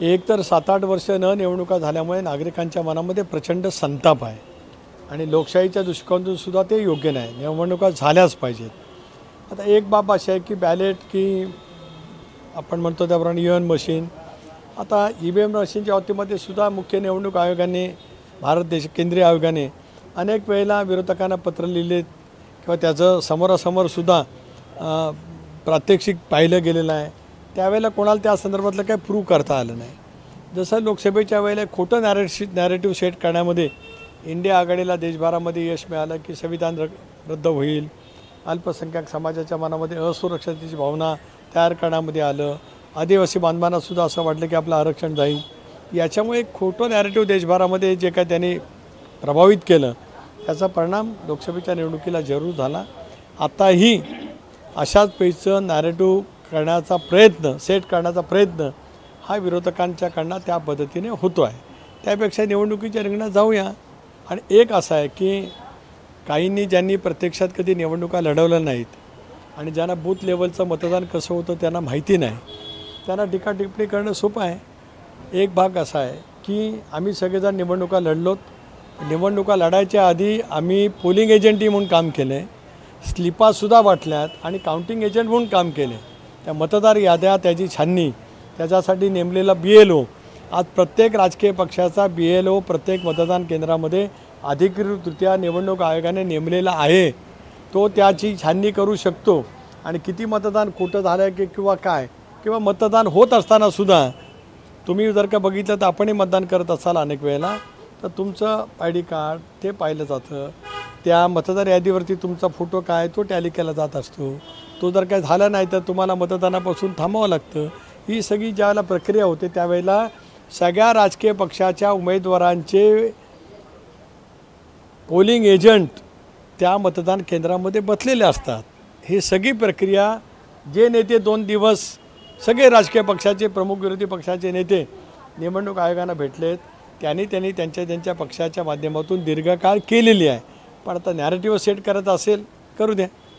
एक तर सात आठ वर्ष न निवडणुका झाल्यामुळे नागरिकांच्या मनामध्ये प्रचंड संताप आहे. आणि लोकशाहीच्या दृष्टिकोनातून सुद्धा ते योग्य नाही. निवडणुका झाल्याच पाहिजेत. आता एक बाब अशी आहे की बॅलेट की आपण म्हणतो त्याप्रमाणे यू एन मशीन. आता ई व्ही एम मशीनच्या बाबतीमध्ये सुद्धा मुख्य निवडणूक आयोगाने भारत देश केंद्रीय आयोगाने अनेक वेळेला विरोधकांना पत्र लिहिलेत किंवा त्याचं समोरासमोरसुद्धा प्रात्यक्षिक पाहिलं गेलेलं आहे. त्यावेळेला कोणाला त्या संदर्भातलं काही प्रूव्ह करता आलं नाही. जसं लोकसभेच्या वेळेला खोटं नॅरेशि नॅरेटिव्ह सेट करण्यामध्ये इंडिया आघाडीला देशभरामध्ये यश मिळालं की संविधान र रद्द होईल. अल्पसंख्याक समाजाच्या मनामध्ये असुरक्षतेची भावना तयार करण्यामध्ये आलं. आदिवासी बांधवांना सुद्धा असं वाटलं की आपलं आरक्षण जाईल. याच्यामुळे एक खोटं नॅरेटिव्ह देशभरामध्ये जे काय त्यांनी प्रभावित केलं त्याचा परिणाम लोकसभेच्या निवडणुकीला जरूर झाला. आताही अशाच पैचं नॅरेटिव्ह करण्याचा प्रयत्न सेट करण्याचा प्रयत्न हा विरोधकांच्याकडनं त्या पद्धतीने होतो आहे त्यापेक्षा निवडणुकीच्या रिंगणात जाऊया. आणि एक असं आहे की काहींनी ज्यांनी प्रत्यक्षात कधी निवडणुका लढवल्या नाहीत आणि ज्यांना बूथ लेवलचं मतदान कसं होतं त्यांना माहिती नाही त्यांना टीका टिप्पणी करणं सोपं आहे. एक भाग असा आहे की आम्ही सगळेजण निवडणुका लढलोत. निवडणुका लढायच्या आधी आम्ही पोलिंग एजंटही म्हणून काम केलं आहे स्लिपासुद्धा वाटल्यात आणि काउंटिंग एजंट म्हणून काम केले त्या मतदार याद्या त्याची छाननी त्याच्यासाठी नेमलेला बी एल ओ आज प्रत्येक राजकीय पक्षाचा बी एल ओ प्रत्येक मतदान केंद्रामध्ये अधिकृतरित्या निवडणूक आयोगाने नेमलेला आहे. तो त्याची छाननी करू शकतो. आणि किती मतदान खोटं झालं आहे की किंवा काय किंवा मतदान होत असताना सुद्धा तुम्ही जर का बघितलं तर आपणही मतदान करत असाल अनेक वेळेला तर तुमचं आय डी कार्ड ते पाहिलं जातं. त्या मतदार यादीवरती तुमचा फोटो काय तो टॅली केला जात असतो. तो जर काय झाला नाही तर तुम्हाला मतदानापासून थांबावं लागतं. ही सगळी ज्यावेळेला प्रक्रिया होते त्यावेळेला सगळ्या राजकीय पक्षाच्या उमेदवारांचे पोलिंग एजंट त्या मतदान केंद्रामध्ये बसलेले असतात. ही सगळी प्रक्रिया जे नेते दोन दिवस सगळे राजकीय पक्षाचे प्रमुख विरोधी पक्षाचे नेते निवडणूक आयोगानं भेटलेत. त्यांनी त्यांनी त्यांच्या त्यांच्या पक्षाच्या माध्यमातून दीर्घकाळ केलेली आहे. पण आता नॅरेटिव्ह सेट करत असेल करू द्या.